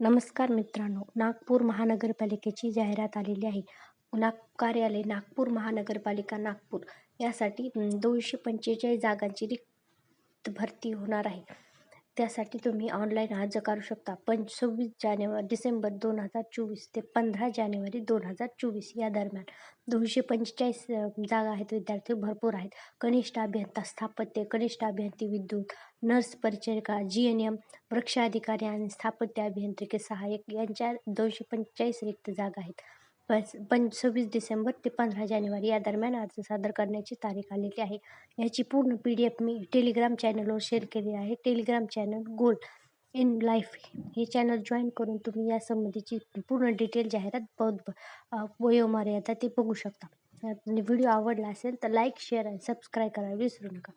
नमस्कार मित्रांनो नागपूर महानगरपालिकेची जाहिरात आलेली आहे. नाग कार्यालय नागपूर महानगरपालिका नागपूर. यासाठी दोनशे पंचेचाळीस जागांची रिक्त भरती होणार आहे. त्यासाठी तुम्ही ऑनलाईन अर्ज करू शकता. पण सव्वीस जानेवारी डिसेंबर दोन हजार चोवीस ते पंधरा जानेवारी दोन हजार चोवीस या दरम्यान दोनशे पंचेचाळीस जागा आहेत विद्यार्थी भरपूर आहेत. कनिष्ठ अभियंता स्थापत्य कनिष्ठ अभियंती विद्युत नर्स परिचारिका जी एन एम वृक्ष अधिकारी आणि स्थापत्य अभियांत्रिकी सहाय्यक यांच्या दोनशे पंचेचाळीस रिक्त जागा आहेत. पंच पंच सव्वीस डिसेंबर ते पंधरा जानेवारी या दरम्यान अर्ज सादर करण्याची तारीख आलेली आहे. याची पूर्ण पी डी एफ मी टेलिग्राम चॅनलवर शेअर केली आहे. Telegram channel gold in life हे चॅनल जॉईन करून तुम्ही या संबंधीची पूर्ण डिटेल जाहिरात बौद्ध वयोमर्यादा ते बघू शकता. व्हिडिओ आवडला असेल तर लाईक शेअर आणि सबस्क्राईब करायला विसरू नका.